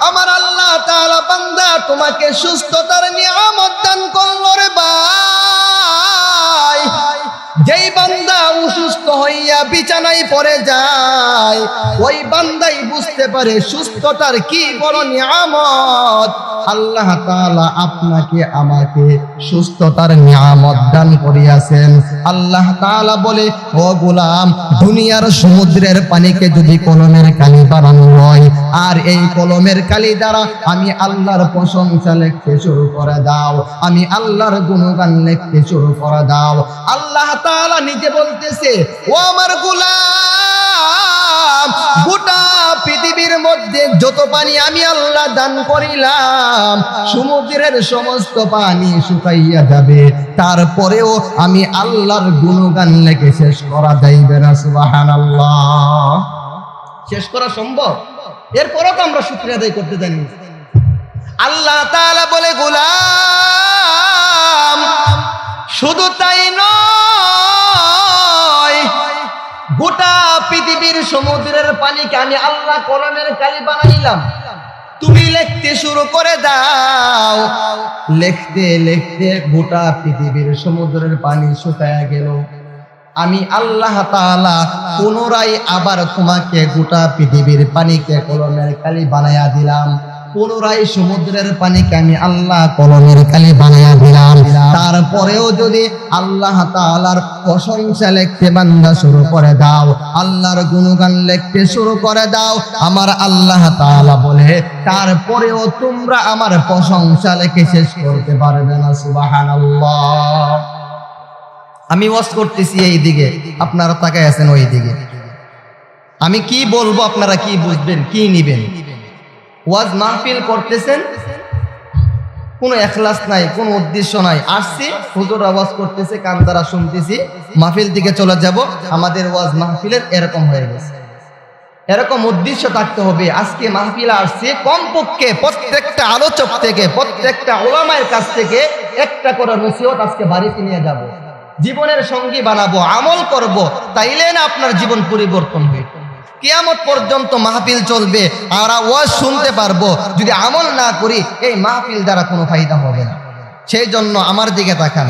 আমার আল্লাহ তালা বান্দা তোমাকে সুস্থতার নিয়ামত দান করল রে ভাই। যেই বান্দা অসুস্থ হইয়া বিছানায় পড়ে যায়। ওই বান্দাই বুঝতে পারে সুস্থতার কি বড় নিয়ামত। আল্লাহ তাআলা আপনাকে আমাকে সুস্থতার নিয়ামত দান করিয়াছেন। আল্লাহ তাআলা বলে, ও গোলাম, দুনিয়ার সমুদ্রের পানিকে যদি কলমের কালি বানানো হয়, আর এই কলমের কালি দ্বারা আমি আল্লাহর প্রশংসা লিখতে শুরু করে দাও, আমি আল্লাহর গুণগান লিখতে শুরু করে দাও। আল্লাহ তাআলা নিজে বলতেছে ও আমার গোলাম, গোটা পৃথিবীর মধ্যে যত পানি আমি আল্লাহ দান করিলাম, সমুদ্রের সমস্ত পানি শুকাইয়া যাবে। তারপরেও আমি আল্লাহর গুণগান লেখে শেষ করা যাইবে না, সুবহানাল্লাহ। শেষ করা সম্ভব? এরপরও তো আমরা শুক্রিয়া আদায় করতে জানি। আল্লাহ তাআলা বলে, গোলাম, শুধু তাই নয় পৃথিবীর সমুদ্রের পানিকে আমি আল্লাহ কলমের কালি বানাইলাম। তুমি লিখতে শুরু করে দাও। লিখতে লিখতে গোটা পৃথিবীর সমুদ্রের পানি শুকায় গেল। আমি আল্লাহ তাআলা পুনরায় আবার তোমাকে গোটা পৃথিবীর পানিকে কলমের কালি বানায়া দিলাম। পুনরায় সমুদ্রের পানিকে আমি আল্লাহ কলমের কালি দিলাম। তারপরেও যদি আল্লাহ তাআলার প্রশংসা লিখতে বান্দা শুরু করে দাও, আল্লাহর গুণগান লিখতে শুরু করে দাও, আমার আল্লাহ তাআলা বলে, তারপরেও তোমরা আমার প্রশংসা লিখে শেষ করতে পারবে না, সুবহানাল্লাহ। আমি ওয়াজ করতেছি এই দিকে, আপনারা তাকায় আছেন ওই দিকে। আমি কি বলব, আপনারা কি বুঝবেন, কি নিবেন? ওয়াজ মাহফিল করতেছেন। কোনো এখলাস নাই, কোনো উদ্দেশ্য নাই। আসছি, হুজুর আওয়াজ করতেছে, কান দ্বারা শুনতেছি। মাহফিল দিকে চলে যাব, আমাদের ওয়াজ মাহফিলের এরকম হয়ে গেছে। এরকম উদ্দেশ্য থাকতে হবে। আজকে মাহফিলে আসছে, কমপক্ষে প্রত্যেকটা আলোচক থেকে, প্রত্যেকটা ওলামায়ের কাছ থেকে একটা করে নসিহত আজকে বাড়িতে নিয়ে যাব। জীবনের সঙ্গী বানাবো, আমল করব, তাইলে না আপনার জীবন পরিবর্তন হবে। কিয়ামত পর্যন্ত মাহফিল চলবে আর ওয়াজ শুনতে পারব। যদি আমল না করি, এই মাহফিল দ্বারা কোনো ফায়দা হবে না। সেই জন্য আমার দিকে তাকান।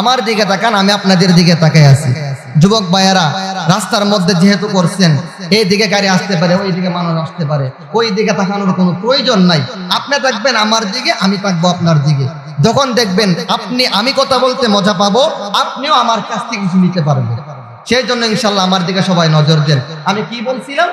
আমার দিকে তাকান, আমি আপনাদের দিকে তাকাই আছি। যুবক ভাইয়ারা, রাস্তার মধ্যে যেহেতু করছেন, এই দিকে গাড়ি আসতে পারে, ওই দিকে মানুষ আসতে পারে। ওই দিকে তাকানোর কোনো প্রয়োজন নাই। আপনি থাকবেন আমার দিকে, আমি থাকব আপনার দিকে। যখন দেখবেন, আপনি আমি কথা বলতে মজা পাবো, আপনিও আমার কাছ থেকে কিছু নিতে পারবেন। সেই জন্য ইনশাল্লাহ আমার দিকে সবাই নজর দেন। আমি কি বলছিলাম?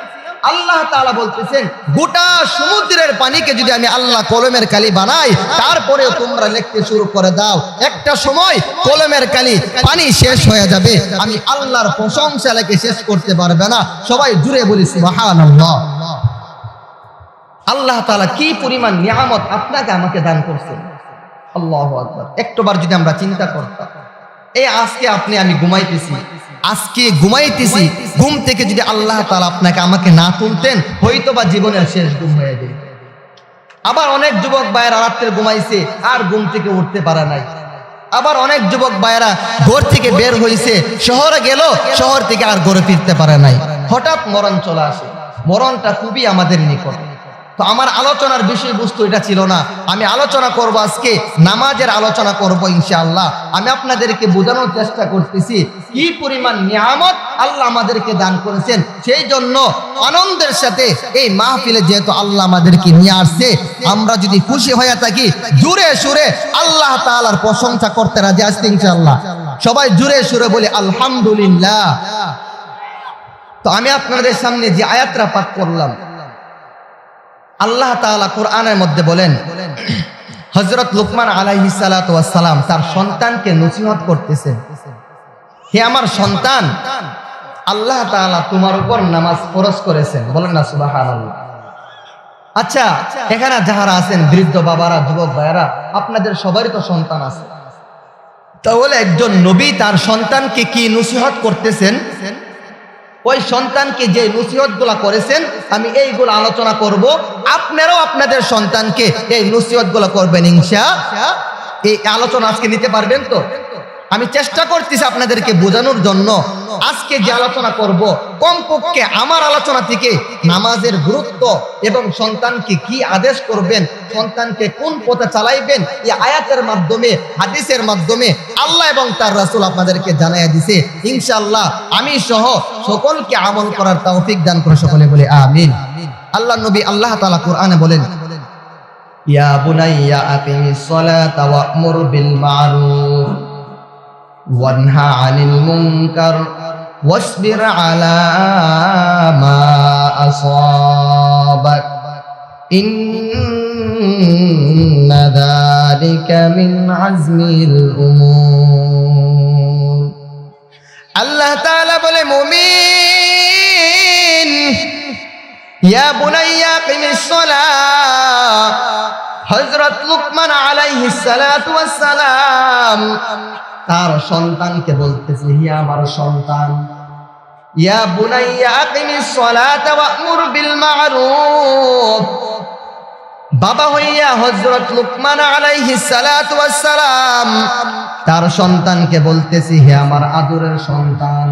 আল্লাহ তাআলা বলতেছেন, গোটা সমুদ্রের পানিকে যদি আমি আল্লাহ কলমের কালি বানাই তারপরে তোমরা লিখতে শুরু করে দাও। একটা সময় কলমের কালি, পানি শেষ হয়ে যাবে। আমি আল্লাহর প্রশংসা লেখে শেষ করতে পারবে না। সবাই জুড়ে বলি, সুবহানাল্লাহ। আল্লাহ তাআলা কি পরিমাণ নিয়ামত আপনাকে আমাকে দান করছেন? আল্লাহ একটাবার যদি আমরা চিন্তা করতাম এই আজকে আপনি আমি ঘুমাইতেছি আজকে ঘুমাইতেছি ঘুম থেকে যদি আল্লাহ তালা আপনাকে আমাকে না তুলতেন হয়তো বা জীবনের শেষ ঘুম হয়ে যেত। আবার অনেক যুবক ভাইয়েরা রাত্রে ঘুমাইছে আর ঘুম থেকে উঠতে পারে নাই। আবার অনেক যুবক ভাইয়েরা ঘর থেকে বের হয়েছে শহরে গেল শহর থেকে আর ঘরে ফিরতে পারে নাই। হঠাৎ মরণ চলে আসে। মরণটা খুবই আমাদের নিকট। তো আমার আলোচনার বিষয়বস্তু এটা ছিল না। আমি আলোচনা করব আজকে, নামাজের আলোচনা করব ইনশাআল্লাহ। আমি আপনাদেরকে বোঝানোর চেষ্টা করতেছি, কি পরিমাণ নিয়ামত আল্লাহ আমাদেরকে দান করেছেন। সেই জন্য আনন্দের সাথে এই মাহফিলে যেহেতু আল্লাহ আমাদেরকে নিয়ে আসছে, আমরা যদি খুশি হয়ে থাকি, জুড়ে সুরে আল্লাহ তাআলার প্রশংসা করতে রাজি আসছে ইনশাআল্লাহ। সবাই জুড়ে সুরে বলি, আলহামদুলিল্লাহ। তো আমি আপনাদের সামনে যে আয়াতটা পাঠ করলাম আল্লাহ তাআলা কোরআনের মধ্যে বলেন হজরত লুকমান আলাইহি সালাম তার সন্তানকে নসিহত করতেছেন হে আমার সন্তান, আল্লাহ তাআলা তোমার উপর নামাজ ফরজ করেছেন। বলেন না, সুবহানাল্লাহ। আচ্ছা এখানে যাহারা আছেন, বৃদ্ধ বাবারা, যুবক ভাইয়ারা, আপনাদের সবারই তো সন্তান আছে। তাহলে একজন নবী তার সন্তানকে কি নসিহত করতেছেন? ওই সন্তানকে যে নসিহতগুলা করেছেন, আমি এইগুলো আলোচনা করব। আপনারাও আপনাদের সন্তানকে এই নসিহতগুলা করবেন, ইনশা এই আলোচনা আজকে নিতে পারবেন তো? আমি চেষ্টা করতেছি আপনাদেরকে বোঝানোর জন্য। আজকে যে আলোচনা করব, কমপক্ষে আমার আলোচনা থেকে নামাজের গুরুত্ব এবং সন্তানকে কি আদেশ করবেন, সন্তানকে কোন পথে চালাইবেন, এই আয়াতের মাধ্যমে, হাদিসের মাধ্যমে আল্লাহ এবং তার রাসূল আপনাদেরকে জানাইয়া দিছে। ইনশাআল্লাহ আমি সহ সকলকে আমল করার তৌফিক দান করে সকলে বলে আমিন। আল্লাহ নবী আল্লাহ তাআলা কোরআনে বলেন, ইয়া বুনাইয়া আকিমিস সালাতা ওয়া'মুর বিল মা'রুফ। ওয়ানহা আনিল মুনকার واصبر على ما أصابك إن ذلك من عزم الأمور আল্লাহ তাআলা বলে মুমিন ইয়া বুনাইয়া কিমিস সালাহ হযরত লুকমান আলাইহিস সালাতু ওয়াস সালাম তার সন্তানকে বলতেছে, হি আমার সন্তান, ইয়া বুনাইয়া আকিমিস সালাতা ওয়া'মুর বিল মা'রুফ বাবা হইয়া হযরত লুকমান আলাইহিস সালাতু ওয়াস সালাম তার সন্তানকে বলতেছি, হে আমার আদরের সন্তান,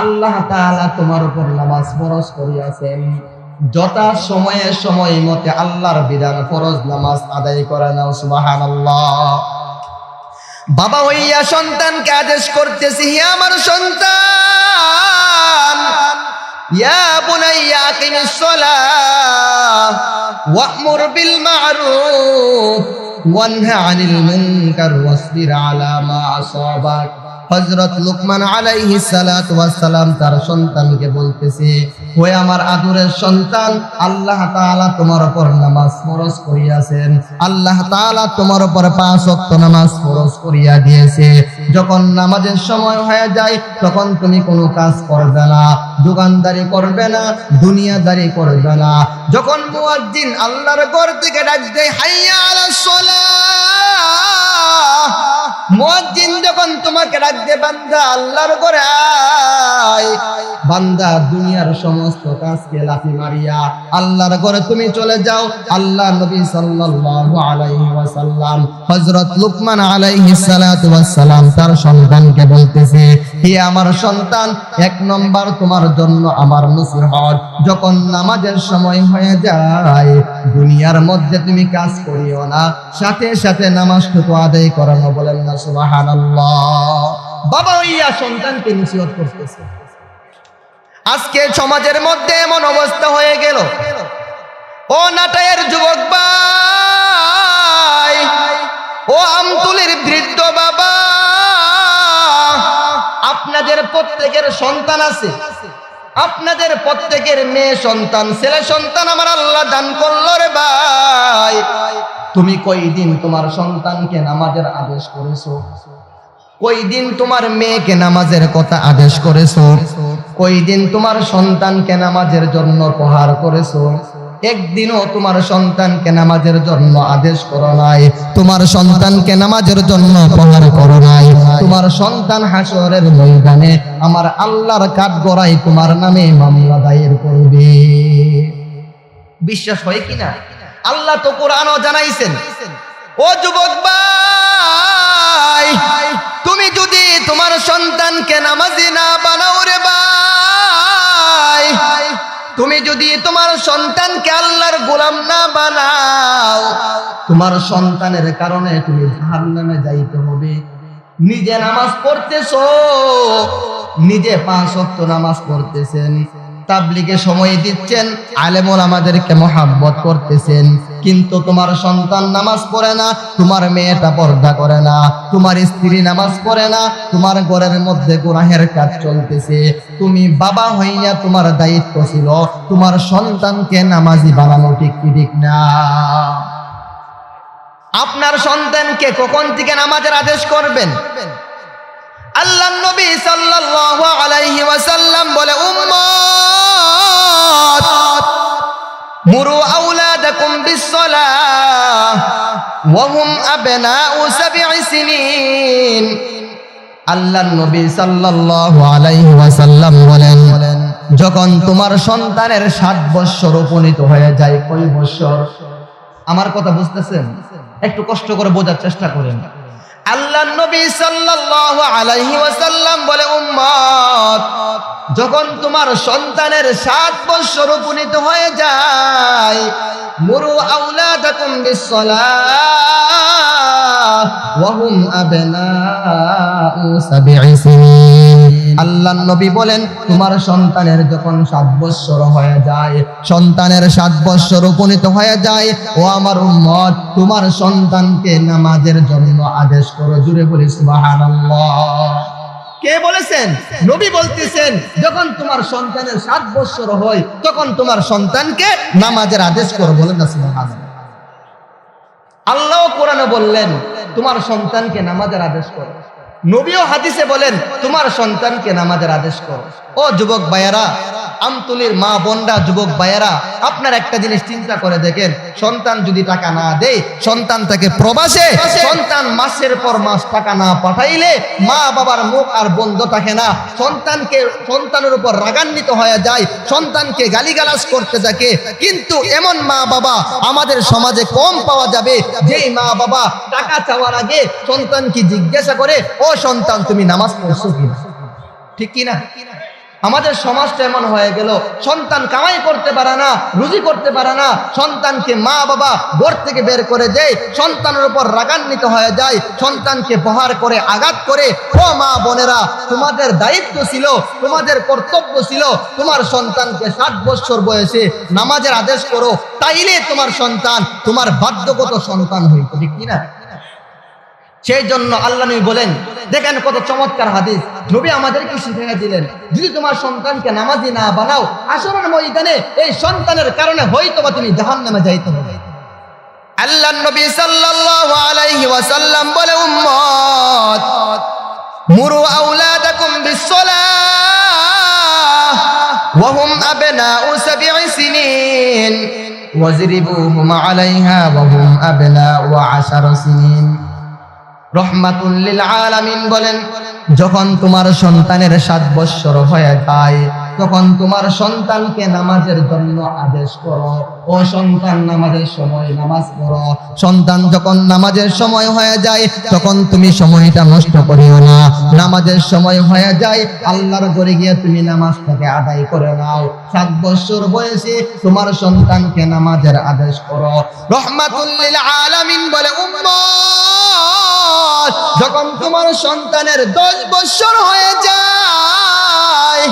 আল্লাহ তাআলা তোমার উপর নামাজ ফরজ করিয়াছেন। যথা সময়ে সময় মতে আল্লাহর বিধান ফরজ নামাজ আদায় করে নাও, সুবহানাল্লাহ। বাবা হইয়া সন্তানকে আদেশ করতেছি, হে আমার সন্তান, ইয়া বুনাইয়া আকিমিস সলা ওয়া'মুর বিল মা'রুফ, ওয়ানহা আনিল মুনকার, ওয়াসবির আলা মা আসাবাক। হযরত লুকমান আলাইহিস সালাতু সালাম তার সন্তানকে বলতেছে, ওই আমার আদরের সন্তান, আল্লাহ তাআলা তোমার উপর নামাজ ফরজ করিয়াছেন। আল্লাহ তাআলা তোমার উপর পাঁচ ওয়াক্ত নামাজ ফরজ করিয়া দিয়েছে। যখন নামাজের সময় হয়ে যায়, তখন তুমি কোনো কাজ করবে না, দোকানদারি করবে না, দুনিয়াদারি করবে না। যখন মুয়াজ্জিন আল্লাহর ঘর থেকে ডাক দেয়, হাইয়া আলাস সালাহ যখন তোমাকে বান্দা আল্লাহর বান্দা দুনিয়ার সমস্ত কাজকে লাথি মারিয়া আল্লাহর তুমি চলে যাও। আল্লাহ নবী সাল্লাল্লাহু আলাইহি ওয়াসাল্লাম হযরত লুকমান আলাইহিস সালাতু ওয়াস সালাম তার সন্তানকে বলতেছে, হে আমার সন্তান, এক নম্বর তোমার জন্য আমার নসিহত। যখন নামাজের সময় হয়ে যায়, দুনিয়ার মধ্যে তুমি কাজ করিও না, সাথে সাথে নামাজটুকু আদায় করানো বলেন না আজকে সমাজের মধ্যে এমন অবস্থা হয়ে গেল। ও নাটায়ের যুবক ভাই, ও আমতুলের বৃদ্ধ বাবা, আপনাদের প্রত্যেকের সন্তান আছে। আপনাদের প্রত্যেকের মেয়ে সন্তান, ছেলে সন্তান আমার আল্লাহ দান করল রে ভাই। তুমি কয়দিন তোমার সন্তানকে নামাজের আদেশ করেছ? কই দিন তোমার মেয়েকে নামাজের কথা আদেশ করেছ? কই দিন তোমার সন্তানকে নামাজের জন্য প্রহার করেছ? একদিনও তোমার সন্তানকে নামাজের জন্য আদেশ করো নাই। তোমার সন্তানকে নামাজের জন্য প্রহার করো নাই। তোমার সন্তান হাসরের ময়দানে আমার আল্লাহর কাঠ গড়াই তোমার নামে মামলা দায়ের করবে। বিশ্বাস হয় কিনা আল্লাহ তো কোরআনও জানাইছেন। ও যুবক ভাই, তুমি যদি তোমার সন্তানকে নামাজি না বানাও রে ভাই, তুমি যদি তোমার সন্তানকে আল্লাহর গোলাম না বানাও, তোমার সন্তানের কারণে তুমি জাহান্নামে যাইতে হবে। নিজে নামাজ পড়তেছো, নিজে পাঁচ ওয়াক্ত নামাজ পড়তেছেন। তাবলিগে সময় দিচ্ছেন, আলেমুল আমাদেরকে মহাব্বত করতেছেন। কিন্তু তোমার সন্তান নামাজ পড়ে না, তোমার মেয়েটা পর্দা করে না, তোমার স্ত্রী নামাজ পড়ে না, তোমার ঘরের মধ্যে গুনাহের কাজ চলতেছে। তুমি বাবা হইয়া তোমার দায়িত্ব ছিল, তোমার সন্তানকে নামাজি বানানো ঠিক কি ঠিক না? আপনার সন্তানকে কখন থেকে নামাজের আদেশ করবেন? আল্লাহ নবী সাল্লাল্লাহু আলাইহি ওয়াসাল্লাম বলে, উম্মত! মুরু আওলাদাকুম বিসসালাহ ওয়া হুম আবনাউ সাব'i সিনিন আল্লাহ নবী সাল্লাল্লাহু আলাইহি ওয়াসাল্লাম বলেন, যখন তোমার সন্তানের সাত বৎসর উপনীত হয়ে যায়, কয় বৎসর? আমার কথা বুঝতেছেন? একটু কষ্ট করে বোঝার চেষ্টা করেন। আল্লাহ নবী সাল্লাল্লাহু আলাইহি ওয়াসাল্লাম বলে, উম্মত, যখন তোমার সন্তানের সাত বছর উপনীত হয়ে যায়, মুরু আউলাদাকুম বিসসালাহ, ওয়া হুম সিনিন আল্লাহ নবী বলেন, তোমার সন্তানের যখন সাত বৎসর হয়ে যায়, সন্তানের সাত বৎসর উপনীত হয়ে যায়, ও আমার তোমার সন্তানকে নামাজের জন্য আদেশ করো জুড়ে বলি, সুবহানাল্লাহ। কে বলেছেন? নবী বলতেছেন, যখন তোমার সন্তানের সাত বৎসর হয়, তখন তোমার সন্তানকে নামাজের আদেশ করো। বলেন না আল্লাহ কোরআনে বললেন, তোমার সন্তানকে নামাজের আদেশ করো। নবীও হাদিসে বলেন, তোমার সন্তানকে নামাজের আদেশ করো। ও যুবক ভাইয়েরা, আমতুলির মা বোনরা, যুবক ভাইয়েরা, আপনার একটা জিনিস চিন্তা করে দেখেন, সন্তান যদি টাকা না দেয়, সন্তান তাকে প্রবাসে, সন্তান মাসের পর মাস টাকা না পাঠাইলে মা বাবার মুখ আর বন্ধ থাকে না। সন্তানকে, সন্তানের উপর রাগান্বিত হয়ে যায়, সন্তানকে গালিগালাজ করতে থাকে। কিন্তু এমন মা বাবা আমাদের সমাজে কম পাওয়া যাবে, যেই মা বাবা টাকা চাওয়ার আগে সন্তানকে জিজ্ঞাসা করে, ও সন্তান, তুমি নামাজ পড়ছো কিনা? ঠিক কিনা? আমাদের সমাজটা এমন হয়ে গেল, সন্তান কামাই করতে পারে না, রুজি করতে পারে না, সন্তানকে মা বাবা ঘর থেকে বের করে দেয়, সন্তানের উপর রাগান্বিত হয়ে যায়, সন্তানকে প্রহার করে, আঘাত করে, ও মা বোনেরা, তোমাদের দায়িত্ব ছিল, তোমাদের কর্তব্য ছিল, তোমার সন্তানকে ষাট বছর বয়সে নামাজের আদেশ করো, তাইলে তোমার সন্তান, তোমার বাধ্যগত সন্তান হইত। ঠিক কিনা? সেই জন্য আল্লাহ নবী বলেন, দেখেন কত চমৎকার হাদিস। নবী আমাদেরকে শিখিয়ে দিলেন। যদি তোমার সন্তানকে নামাজি না বানাও, আসরের ময়দানে এই সন্তানের কারণে হয়তো বা তুমি জাহান নামে যাইতে হবে আল্লাহ নবী সাল্লাল্লাহু আলাইহি ওয়াসাল্লাম বলে, উম্মত, মুরু আউলাদাকুম বিসসালাহ, ওয়া হুম আবনাউ সাবঈ সিনিন, ওয়াজরিবুহুম আলাইহা, ওয়া হুম আবনাউ আশার সিনিন। রহমাতুল্লিল আলামিন বলেন, যখন তোমার সন্তানের সাত বৎসর হয়ে যায়, তখন তোমার সন্তানকে নামাজের জন্য আদেশ করো। ও সন্তান, নামাজের সময় নামাজ পড়ো। সন্তান যখন নামাজের সময় হয়ে যায়, তখন তুমি সময়টা নষ্ট করিও না। নামাজের সময় হয়ে যায়, আল্লাহর ঘরে গিয়ে তুমি নামাজটাকে আদায় করে নাও। সাত বৎসর বয়সে তোমার সন্তানকে নামাজের আদেশ করো। রহমাতুল্লিল আলামিন বলে, উম্মত! যখন তোমার সন্তানের দশ বৎসর হয়ে যায়,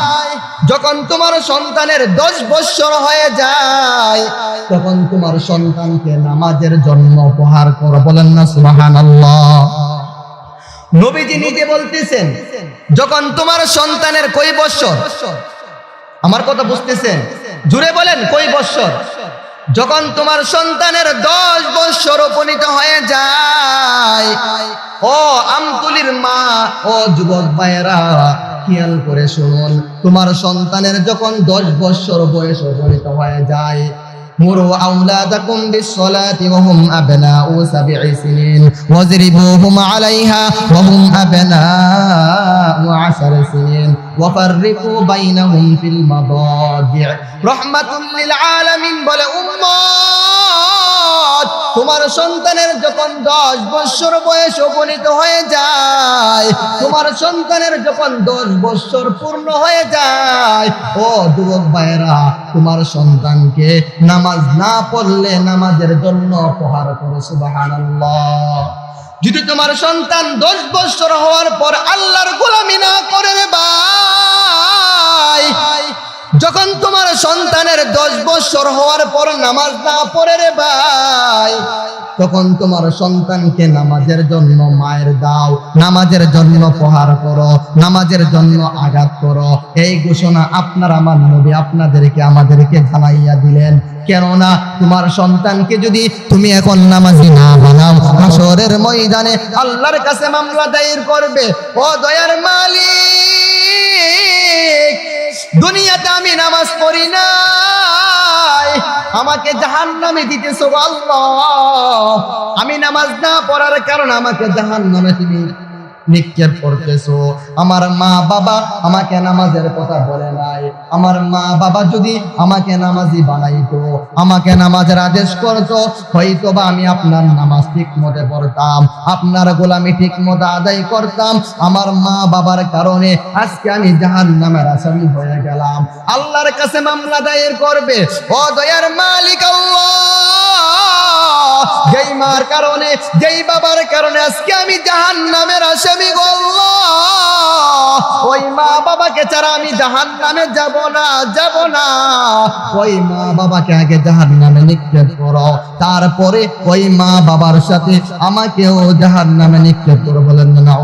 যখন তোমার সন্তানের দশ বৎসর হয়ে যায়, তখন তোমার সন্তানকে নামাজের জন্য উপহার করো। বলেন না সুবাহান নবীজি নিজে বলতেছেন, যখন তোমার সন্তানের কই বৎসর আমার কথা বুঝতেছেন? জুড়ে বলেন, কই বৎসর যখন তোমার সন্তানের দশ বৎসর উপনীত হয়ে যায়, ও আমতুলির মা, ও যুবক ভাইয়েরা, খেয়াল করে শুনুন, তোমার সন্তানের যখন দশ বৎসর বয়স উপনীত হয়ে যায় মুরু আউলাদাকুম বিসসালাতি ওয়া হুম আবনাউ সাবঈ সিনিন ওয়াজরিবুহুম আলাইহা ওয়া হুম আবনাউ আশার সিনিন ওয়া ফাররিকু বাইনাহুম ফিল মাদাজি' রাহমাতুল তোমার সন্তানের যখন দশ বৎসর বয়স উপনীত হয়ে যায়, তোমার সন্তানের যখন দশ বৎসর পূর্ণ হয়ে যায়, ও যুবক ভাইয়েরা, তোমার সন্তানকে নামাজ না পড়লে নামাজের জন্য উপহার করে, সুবহানাল্লাহ। যদি তোমার সন্তান দশ বৎসর হওয়ার পর আল্লাহর গোলামি না করে ভাই যখন তোমার সন্তানের দশ বছর হওয়ার পর নামাজ না পড়ে রে ভাই, তখন তোমার সন্তানকে নামাজের জন্য মায়ের দাও, নামাজের জন্য প্রহার করো, নামাজের জন্য আঘাত করো। এই ঘোষণা আপনার, আমার নবী আপনাদেরকে, আমাদেরকে জানাইয়া দিলেন। কেননা তোমার সন্তানকে যদি তুমি এখন নামাজি না বানাও হাসরের ময়দানে আল্লাহর কাছে মামলা দায়ের করবে। ও দয়ার মালিক দুনিয়াতে আমি নামাজ পড়ি নাই। আমাকে জাহান নামে দিতেছ আল্লাহ। আমি নামাজ না পড়ার কারণ আমাকে জাহান নামে তুমি নিক্ষেপ করতেছো। আমার মা বাবা আমাকে নামাজের কথা বলে নাই। আমার মা বাবা যদি আমাকে নামাজি বানাইতো, আমাকে নামাজের আদেশ করতো হয়তো বা আমি আপনার নামাজ ঠিক মতে পড়তাম, আপনার গোলামি ঠিক মতো আদায় করতাম। আমার মা বাবার কারণে আজকে আমি জাহান নামের আসামি হয়ে গেলাম। আল্লাহর কাছে মামলা দায়ের করবে। ও দয়ার মালিক আল্লাহ! যেই মার কারণে, যেই বাবার কারণে আজকে আমি জাহান নামের আসামি গো আল্লাহ। ওই মা বাবাকে ছাড়া আমি জাহান নামে যাব না যাব না। ওই মা বাবাকে আগে জাহান নামে নিক্ষেপ করো। তারপরে ওই মা বাবার সাথে আমাকেও জাহান নামে নিক্ষেপ করো বলেন না